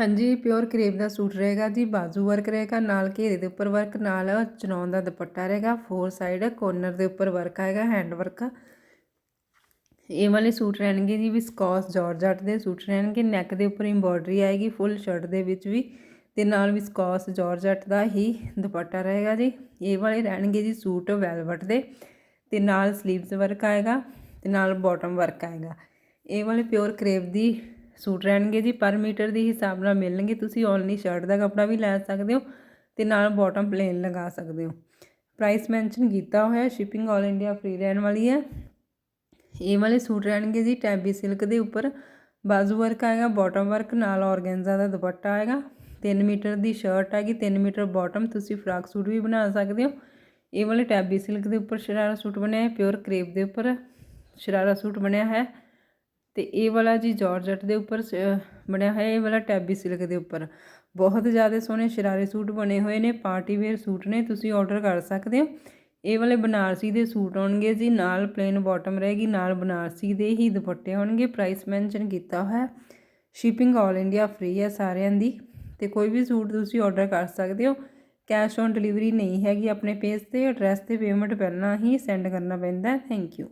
ਹਾਂਜੀ, pure crepe ਦਾ suit ਰਹੇਗਾ ਜੀ, ਬਾਜ਼ੂ ਵਰਕ ਰਹੇਗਾ, ਨਾਲ ਘੇਰੇ ਦੇ ਉੱਪਰ ਵਰਕ, ਨਾਲ ਚਨੌਨ ਦਾ ਦੁਪੱਟਾ ਰਹੇਗਾ ਫੋਰ ਸਾਈਡ ਕੋਰਨਰ ਦੇ ਉੱਪਰ ਵਰਕ ਆਏਗਾ ਹੈਂਡ ਵਰਕ ਇਹ ਵਾਲੇ ਸੂਟ ਰਹਿਣਗੇ ਜੀ ਵਿਸਕੋਸ ਜਾਰਜਟ ਦੇ ਸੂਟ ਰਹਿਣਗੇ ਨੈਕ ਦੇ ਉੱਪਰ ਐਮਬੋਡਰੀ ਆਏਗੀ ਫੁੱਲ ਸ਼ਰਟ ਦੇ ਵਿੱਚ ਵੀ, ਤੇ ਨਾਲ ਵਿਸਕੋਸ ਜਾਰਜਟ ਦਾ ਹੀ ਦੁਪੱਟਾ ਰਹੇਗਾ ਜੀ। ਇਹ ਵਾਲੇ ਰਹਿਣਗੇ ਜੀ ਸੂਟ ਵੈਲਵਟ ਦੇ, ਤੇ ਨਾਲ ਸਲੀਵਸ ਵਰਕ ਆਏਗਾ, ਤੇ ਨਾਲ ਬਾਟਮ ਵਰਕ ਆਏਗਾ। ਇਹ ਵਾਲੇ ਪਿਓਰ ਕਰੇਪ ਦੀ ਸੂਟ ਰਹਿਣਗੇ ਜੀ, ਪਰ ਮੀਟਰ ਦੇ ਹਿਸਾਬ ਨਾਲ ਮਿਲਣਗੇ। ਤੁਸੀਂ ਓਨਲੀ ਸ਼ਰਟ ਦਾ ਕੱਪੜਾ ਵੀ ਲੈ ਸਕਦੇ ਹੋ ਤੇ ਨਾਲ ਬਾਟਮ ਪਲੇਨ ਲਗਾ ਸਕਦੇ ਹੋ। ਪ੍ਰਾਈਸ ਮੈਂਸ਼ਨ ਕੀਤਾ ਹੋਇਆ ਸ਼ਿਪਿੰਗ 올 ਇੰਡੀਆ ਫ੍ਰੀ ਰਹਿਣ ਵਾਲੀ ਹੈ। ਇਹ ਵਾਲੇ ਸੂਟ ਰਹਿਣਗੇ ਜੀ ਟੈਬੀ ਸਿਲਕ ਦੇ ਉੱਪਰ। ਬਾਜ਼ੂ ਵਰਕ ਆਏਗਾ ਬਾਟਮ ਵਰਕ ਨਾਲ ਔਰਗੈਂਜ਼ਾ ਦਾ ਦੁਪੱਟਾ ਆਏਗਾ। 3 ਮੀਟਰ ਦੀ ਸ਼ਰਟ ਹੈਗੀ 3 ਮੀਟਰ ਬਾਟਮ ਤੁਸੀਂ ਫਰਾਕ ਸੂਟ ਵੀ ਬਣਾ ਸਕਦੇ ਹੋ। ਇਹ ਵਾਲੇ ਟੈਬੀ ਸਿਲਕ ਦੇ ਉੱਪਰ ਸ਼ਰਾਰਾ ਸੂਟ ਬਣਿਆ ਹੈ ਪਿਓਰ ਕਰੇਪ ਦੇ ਉੱਪਰ ਸ਼ਰਾਰਾ ਸੂਟ ਬਣਿਆ ਹੈ। ਅਤੇ ਇਹ ਵਾਲਾ ਜੀ ਜੋਰਜੱਟ ਦੇ ਉੱਪਰ ਬਣਿਆ ਹੋਇਆ, ਇਹ ਵਾਲਾ ਟੈਬੀ ਸਿਲਕ ਦੇ ਉੱਪਰ। ਬਹੁਤ ਜ਼ਿਆਦਾ ਸੋਹਣੇ ਸ਼ਰਾਰੇ ਸੂਟ ਬਣੇ ਹੋਏ ਨੇ, ਪਾਰਟੀ ਵੇਅਰ ਸੂਟ ਨੇ, ਤੁਸੀਂ ਆਰਡਰ ਕਰ ਸਕਦੇ ਹੋ। ਇਹ ਵਾਲੇ ਬਨਾਰਸੀ ਦੇ ਸੂਟ ਆਉਣਗੇ ਜੀ, ਨਾਲ ਪਲੇਨ ਬਾਟਮ ਰਹੇਗੀ, ਨਾਲ ਬਨਾਰਸੀ ਦੇ ਹੀ ਦੁਪੱਟੇ ਹੋਣਗੇ ਪ੍ਰਾਈਸ ਮੈਂਸ਼ਨ ਕੀਤਾ ਹੋਇਆ। ਸ਼ਿਪਿੰਗ 올 ਇੰਡੀਆ ਫ੍ਰੀ ਹੈ ਸਾਰਿਆਂ ਦੀ, ਤੇ ਕੋਈ ਵੀ ਸੂਟ ਤੁਸੀਂ ਆਰਡਰ ਕਰ ਸਕਦੇ ਹੋ। ਕੈਸ਼ ਔਨ ਡਿਲੀਵਰੀ ਨਹੀਂ ਹੈਗੀ ਆਪਣੇ ਪੇਜ ਤੇ ਐਡਰੈਸ ਤੇ ਪੇਮੈਂਟ ਪਹਿਲਾਂ ਹੀ ਸੈਂਡ ਕਰਨਾ ਪੈਂਦਾ ਥੈਂਕ ਯੂ